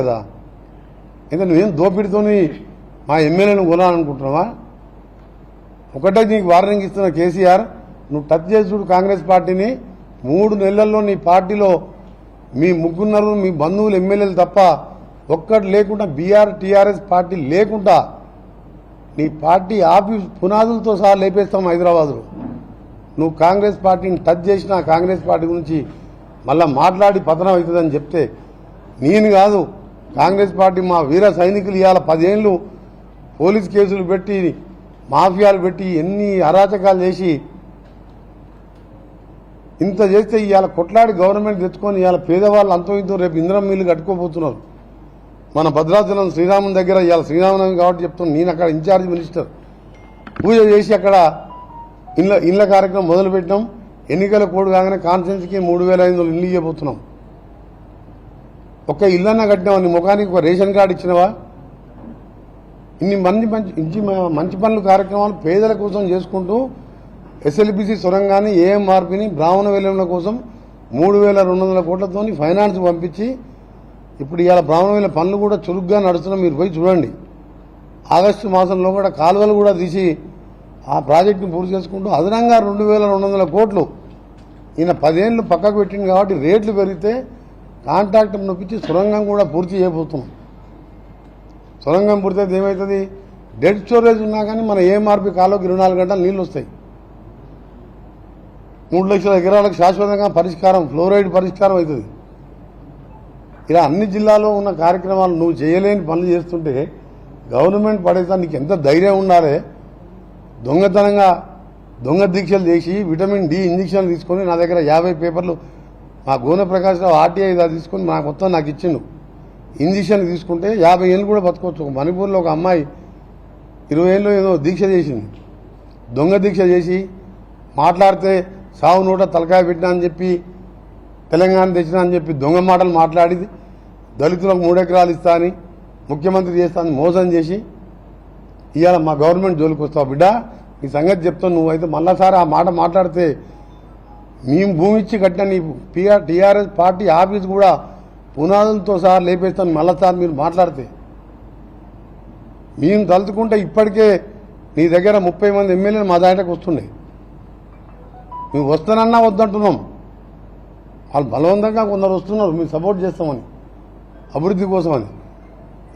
కదా? అయితే నువ్వేం దోపిడితోని మా ఎమ్మెల్యేను కొనాలనుకుంటున్నావా? ఒకటే నీకు వార్నింగ్ ఇస్తున్న కేసీఆర్ నువ్వు టచ్ చేసి చూడు కాంగ్రెస్ పార్టీని. మూడు నెలల్లో నీ పార్టీలో మీ ముగ్గురు మీ బంధువులు ఎమ్మెల్యేలు తప్ప ఒక్కటి లేకుండా బీఆర్ టీఆర్ఎస్ పార్టీ లేకుండా నీ పార్టీ ఆఫీస్ పునాదులతో సహా లేపేస్తాం హైదరాబాద్లో. నువ్వు కాంగ్రెస్ పార్టీని టచ్ చేసినా కాంగ్రెస్ పార్టీ గురించి మళ్ళా మాట్లాడి పతనం అవుతుందని చెప్తే నేను కాదు కాంగ్రెస్ పార్టీ మా వీర సైనికులు ఇవాళ పదేళ్ళు పోలీస్ కేసులు పెట్టి మాఫియాలు పెట్టి ఎన్ని అరాచకాలు చేసి ఇంత చేస్తే ఇవాళ కొట్లాడి గవర్నమెంట్ తెచ్చుకొని ఇవాళ పేదవాళ్ళు అంతో ఇంతో రేపు ఇంద్రం మిల్లు కట్టుకోబోతున్నారు మన భద్రాచలం శ్రీరామం దగ్గర ఇవాళ శ్రీరామనవమి కాబట్టి చెప్తున్నాను. నేను అక్కడ ఇన్ఛార్జ్ మినిస్టర్. పూజ చేసి అక్కడ ఇళ్ళ ఇళ్ళ కార్యక్రమం మొదలుపెట్టినాం. ఎన్నికల కోడ్ కాగానే కాన్ఫరెన్స్కి మూడు వేల ఐదు వందలు ఇల్లు ఇవ్వబోతున్నాం. ఒక్క ఇల్లన్న కట్టినావా? నీ ముఖానికి ఒక రేషన్ కార్డు ఇచ్చినవా? ఇన్ని మంచి మంచి ఇంచి మంచి పనులు కార్యక్రమాలు పేదల కోసం చేసుకుంటూ ఎస్ఎల్బిసి సొరంగాన్ని ఏఎంఆర్పిని బ్రాహ్మణ వెల్లంల కోసం మూడు వేల రెండు వందల కోట్లతోని ఫైనాన్స్ పంపించి ఇప్పుడు ఇవాళ బ్రాహ్మణ వేల పనులు కూడా చురుగ్గా నడుస్తున్నాం మీరు పోయి చూడండి. ఆగస్టు మాసంలో కూడా కాలువలు కూడా తీసి ఆ ప్రాజెక్టును పూర్తి చేసుకుంటూ అదనంగా రెండు వేల రెండు వందల కోట్లు ఈయన పదేళ్ళు పక్కకు పెట్టింది కాబట్టి రేట్లు పెరిగితే కాంట్రాక్ట్ నొప్పించి సొరంగం కూడా పూర్తి చేయబోతున్నాం. సొరంగం పూర్తయితే ఏమవుతుంది డెడ్ స్టోరేజ్ ఉన్నా కానీ మన ఏఎంఆర్పి కాలోకి ఇరవై నాలుగు గంటలు నీళ్ళు వస్తాయి. మూడు లక్షల ఎకరాలకు శాశ్వతంగా పరిష్కారం ఫ్లోరైడ్ పరిష్కారం అవుతుంది. ఇలా అన్ని జిల్లాలో ఉన్న కార్యక్రమాలు నువ్వు చేయలేని పనులు చేస్తుంటే గవర్నమెంట్ పడేసా నీకు ఎంత ధైర్యం ఉండాలి? దొంగతనంగా దొంగ దీక్షలు చేసి విటమిన్ డి ఇంజక్షన్లు తీసుకొని నా దగ్గర యాభై పేపర్లు మా గోనె ప్రకాశ్రావు ఆర్టీఐ దా తీసుకొని నాకు మొత్తం నాకు ఇచ్చిండు. ఇంజక్షన్ తీసుకుంటే యాభై ఏళ్ళు కూడా బతకొచ్చు. మణిపూర్లో ఒక అమ్మాయి ఇరవై ఏళ్ళు ఏదో దీక్ష చేసింది. దొంగ దీక్ష చేసి మాట్లాడితే సావు నూట తలకాయ పెట్టినా అని చెప్పి తెలంగాణ తెచ్చినా అని చెప్పి దొంగ మాటలు మాట్లాడి దళితులకు మూడెకరాలు ఇస్తా అని ముఖ్యమంత్రి చేస్తా అని మోసం చేసి ఇవాళ మా గవర్నమెంట్ జోలికి వస్తావు బిడ్డ. ఈ సంగతి చెప్తావు నువ్వైతే మళ్ళాసారి ఆ మాట మాట్లాడితే మేము భూమి ఇచ్చి కట్టిన నీ పిఆర్ టీఆర్ఎస్ పార్టీ ఆఫీస్ కూడా పునాదులతో సహా లేపేస్తాను. మళ్ళాసారి మీరు మాట్లాడితే. మేము తలుచుకుంటే ఇప్పటికే నీ దగ్గర ముప్పై మంది ఎమ్మెల్యేలు మా దాంట్లోకి వస్తుండే. మేము వస్తానన్నా వద్దంటున్నాం. వాళ్ళు బలవంతంగా కొందరు వస్తున్నారు. మేము సపోర్ట్ చేస్తామని. అభివృద్ధి కోసమని.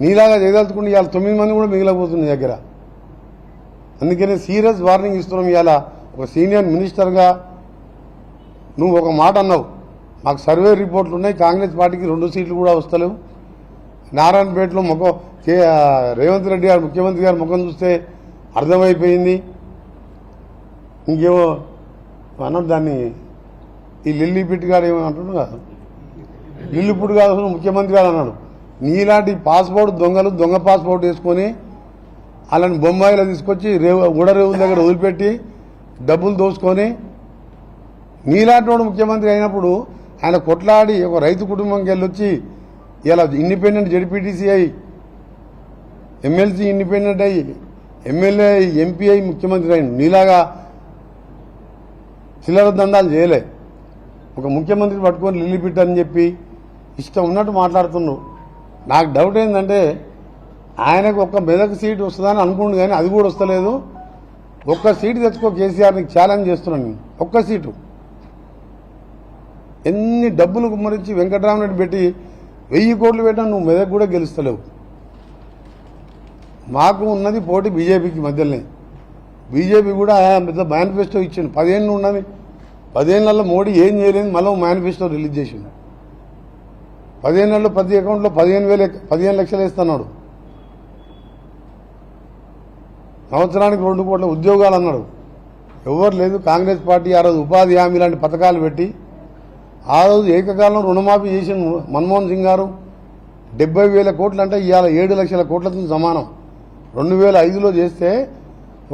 నీలాగా చేయదలుచుకుంటే ఇవాళ తొమ్మిది మంది కూడా మిగిలిపోతుంది దగ్గర. అందుకనే సీరియస్ వార్నింగ్ ఇస్తున్నాం ఇవాళ ఒక సీనియర్ మినిస్టర్గా నువ్వు ఒక మాట అన్నావు. మాకు సర్వే రిపోర్ట్లు ఉన్నాయి. కాంగ్రెస్ పార్టీకి రెండు సీట్లు కూడా వస్తలేవు. నారాయణపేటలో ముఖం కే రేవంత్ రెడ్డి గారు ముఖ్యమంత్రి గారు ముఖం చూస్తే అర్థమైపోయింది. ఇంకేమో అన్నాడు దాన్ని. ఈ లిల్లీ పిట్ గారు ఏమో అంటున్నాడు కాదు. లిల్లిపుట్ కాదు ముఖ్యమంత్రి గారు అన్నాడు. నీలాంటి పాస్పోర్ట్ దొంగలు దొంగ పాస్పోర్ట్ వేసుకొని అలాంటి బొంబాయిలో తీసుకొచ్చి రేవు ఉడరేవుల దగ్గర వదిలిపెట్టి డబ్బులు దోసుకొని నీలాంటి వాడు ముఖ్యమంత్రి అయినప్పుడు ఆయన కొట్లాడి ఒక రైతు కుటుంబంకి వెళ్ళొచ్చి ఇలా ఇండిపెండెంట్ జడ్పీటీసీ అయి ఎమ్మెల్సీ ఇండిపెండెంట్ అయ్యి ఎమ్మెల్యే ఎంపీ అయి ముఖ్యమంత్రి అయిన నీలాగా చిల్లర దండాలు చేయలే. ఒక ముఖ్యమంత్రి పట్టుకొని లిల్లిపిట్ అని చెప్పి ఇష్టం ఉన్నట్టు మాట్లాడుతున్నావు. నాకు డౌట్ ఏంటంటే ఆయనకు ఒక్క మెదక్ సీట్ వస్తుందని అనుకుండు కానీ అది కూడా వస్తలేదు. ఒక్క సీటు తెచ్చుకో కేసీఆర్ని ఛాలెంజ్ చేస్తున్నాను నేను. ఒక్క సీటు. ఎన్ని డబ్బులు కుమ్మరించి వెంకటరామరెడ్డి పెట్టి వెయ్యి కోట్లు పెట్టినా నువ్వు మెదక్ కూడా గెలుస్తలేవు. మాకు ఉన్నది పోటీ బీజేపీకి మధ్యలోనే. బీజేపీ కూడా పెద్ద మేనిఫెస్టో ఇచ్చిండు. పదిహేను ఉన్నది. పదిహేనులలో మోడీ ఏం చేయలేదు మళ్ళీ మేనిఫెస్టో రిలీజ్ చేసిండు. పదిహేను నెలలు ప్రతి అకౌంట్లో పదిహేను వేలు పదిహేను లక్షలు వేస్తున్నాడు. సంవత్సరానికి రెండు కోట్ల ఉద్యోగాలు అన్నాడు. ఎవరు లేదు కాంగ్రెస్ పార్టీ ఆ రోజు ఉపాధి హామీ లాంటి పథకాలు పెట్టి ఆ రోజు ఏకకాలం రుణమాఫీ చేసిన మన్మోహన్ సింగ్ గారు డెబ్బై వేల కోట్లు అంటే ఇవాళ ఏడు లక్షల కోట్లతో సమానం. రెండు వేల ఐదులో చేస్తే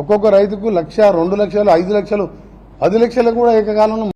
ఒక్కొక్క రైతుకు లక్ష రెండు లక్షలు ఐదు లక్షలు పది లక్షలు కూడా ఏకకాలంలో